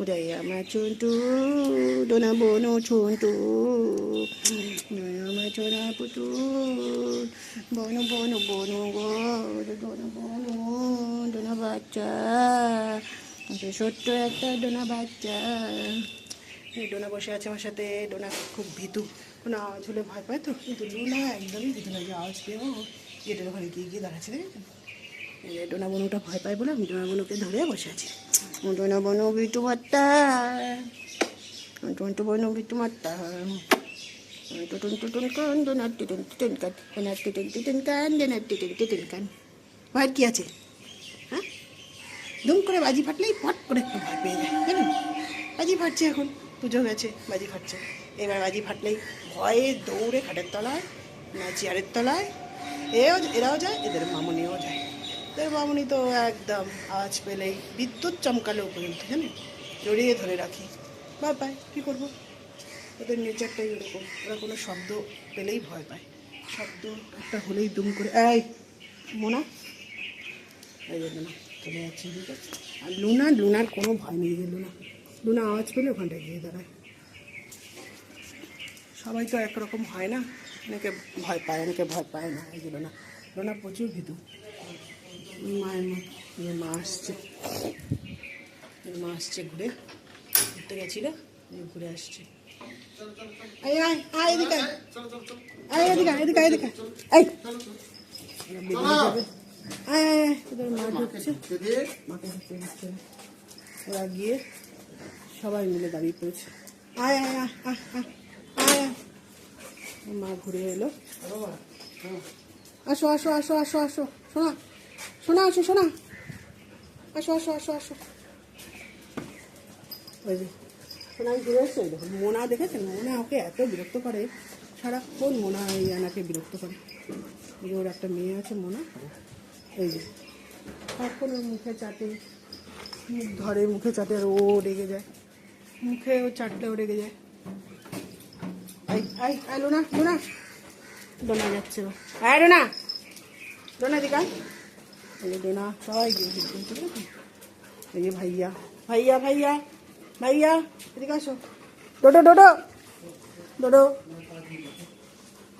উড়াই আমার চন্টু ডোনা বনো ছন্টু ডোনা আমার ছোনা পুটু বনো বনো বনো গো ডোনা বনো ডোনা বাচ্চা ছোট্ট একটা ডোনা বাচ্চা ডোনা বসে আছে আমার সাথে ডোনা খুব ভীতু। কোনো আওয়াজ হলে ভয় পায় তো? কিন্তু লুনা একদমই ভীতু লাগে আওয়াজ পেয়েও গেটের ওখানে গিয়ে গিয়ে দাঁড়াচ্ছে ডোনা বনুটা ভয় পায় বলে আমি ডোনা বনুকে ধরে বসে আছি। ডোনা বনু বিটু মাত্তা টন্টু বনু বিটু মাত্তা টুটুন টুটুন কান ডোনার টিটুন টিটুন কান ডোনার টিটুন টিটুন কান ডোনার টিটুন টিটুন কান ভয়ের কি আছে হ্যাঁ দুম করে বাজি ফাটলেই পট করে একটু ভয় পেয়ে যায় জানেন বাজি ফাটছে এখন পুজো গেছে বাজি ফাটছে এবার বাজি ফাটলেই ভয়ে দৌড়ে খাটের তলায় না চেয়ারের তলায় এও এরাও যায় এদের মামনিও যায় এদের মামনি তো একদম আওয়াজ পেলেই বিদ্যুৎ চমকালেও পর্যন্ত জানেন জড়িয়ে ধরে রাখি। বা পায় কী করব? ওদের নেচারটাই ওরকম। ওরা কোনো শব্দ পেলেই ভয় পায়। শব্দ একটা হলেই দুম করে এই, মোনা। এই লুনা চলে যাচ্ছে এদিকে আর লুনা, লুনার কোনো ভয় নেই লুনা। লুনা আওয়াজ পেলে ওখানটায় গিয়ে দাঁড়ায়। সবাই তো একরকম হয় না। অনেকে ভয় পায়, অনেকে ভয় পায় না। এই যে লুনা। লুনা প্রচুর ভীতু। মায়ের মা এই মা আসছে। ঘুরে। ঘুরতে ঘুরে আসছে। ওরা গিয়ে সবাই মিলে দাঁড়িয়ে পড়েছে। আয় মা ঘুরে এলো। আসো আসো আসো আসো আসো, শোনা। শোনা, আসো শোনা। আসো আসো আসো আসো। ওই যে সোনা ঘুরে এসছে। মোনা দেখেছেন? মোনা ওকে এত বিরক্ত করে। সারাক্ষণ মোনা এই আনাকে বিরক্ত করে। ওর একটা মেয়ে আছে, মোনা। এই যে, সারাক্ষণ ওর মুখে চাটে, মুখ ধরে, মুখে চাটে, আর ও রেগে যায়। মুখে ও চাটলে ও রেগে যায়। আই আই আই, লোনা লোনা। ডোনা যাচ্ছে হ্যাঁ ডোনা ডোনা দিকা ডোনা সবাই গিয়ে ঘুরতে ঘুরতে দেখুন। এই যে ভাইয়া। ভাইয়া ভাইয়া ভাইয়া এদিকে আসো। ডোডো ডোডো। ডোডো।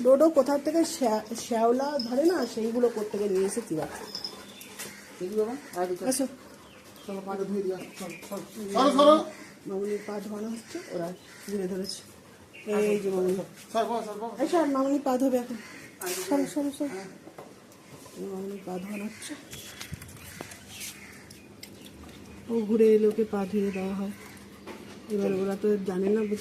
ডোডো কোথা থেকে শ্যা- শ্যাওলা ধরে না সেইগুলো করতে গিয়ে নিয়ে এসে চিবা আসো। মামুনির পা ধোয়ানো হচ্ছে ওরা ঘুরে ধরেছে। এই যে মামুনি। এই মামুনি পা ধোবে এখন। সর সর সর। মামুনির পা ধোয়ানো ও ঘুরে এলোকে পা ধুয়ে দেওয়া হয়। এবার ওরা তো জানে না বুঝি।